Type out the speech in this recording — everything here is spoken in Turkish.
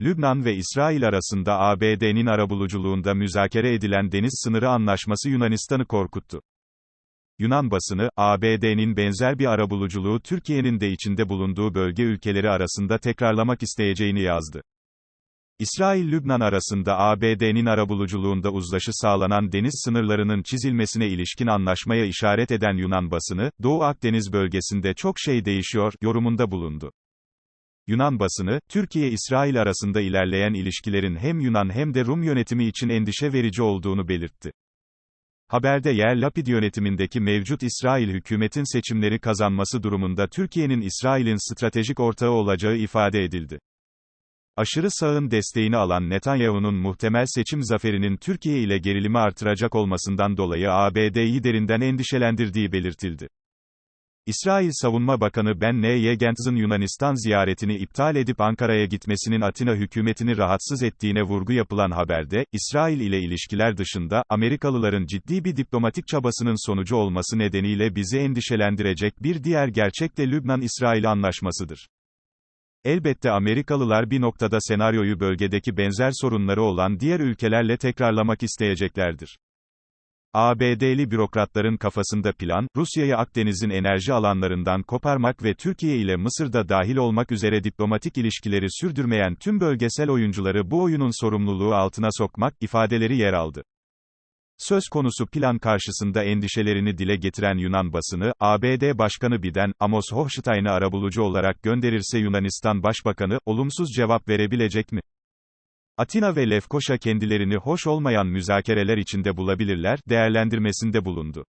Lübnan ve İsrail arasında ABD'nin arabuluculuğunda müzakere edilen deniz sınırı anlaşması Yunanistan'ı korkuttu. Yunan basını, ABD'nin benzer bir arabuluculuğu Türkiye'nin de içinde bulunduğu bölge ülkeleri arasında tekrarlamak isteyeceğini yazdı. İsrail-Lübnan arasında ABD'nin arabuluculuğunda uzlaşı sağlanan deniz sınırlarının çizilmesine ilişkin anlaşmaya işaret eden Yunan basını, Doğu Akdeniz bölgesinde çok şey değişiyor, yorumunda bulundu. Yunan basını, Türkiye-İsrail arasında ilerleyen ilişkilerin hem Yunan hem de Rum yönetimi için endişe verici olduğunu belirtti. Haberde yer Lapid yönetimindeki mevcut İsrail hükümetin seçimleri kazanması durumunda Türkiye'nin İsrail'in stratejik ortağı olacağı ifade edildi. Aşırı sağın desteğini alan Netanyahu'nun muhtemel seçim zaferinin Türkiye ile gerilimi artıracak olmasından dolayı ABD'yi derinden endişelendirdiği belirtildi. İsrail Savunma Bakanı Ben N. Gantz'ın Yunanistan ziyaretini iptal edip Ankara'ya gitmesinin Atina hükümetini rahatsız ettiğine vurgu yapılan haberde, İsrail ile ilişkiler dışında, Amerikalıların ciddi bir diplomatik çabasının sonucu olması nedeniyle bizi endişelendirecek bir diğer gerçek de Lübnan-İsrail anlaşmasıdır. Elbette Amerikalılar bir noktada senaryoyu bölgedeki benzer sorunları olan diğer ülkelerle tekrarlamak isteyeceklerdir. ABD'li bürokratların kafasında plan, Rusya'yı Akdeniz'in enerji alanlarından koparmak ve Türkiye ile Mısır'da dahil olmak üzere diplomatik ilişkileri sürdürmeyen tüm bölgesel oyuncuları bu oyunun sorumluluğu altına sokmak, ifadeleri yer aldı. Söz konusu plan karşısında endişelerini dile getiren Yunan basını, ABD Başkanı Biden, Amos Hochstein'ı arabulucu olarak gönderirse Yunanistan Başbakanı, olumsuz cevap verebilecek mi? Atina ve Lefkoşa kendilerini hoş olmayan müzakereler içinde bulabilirler, değerlendirmesinde bulundu.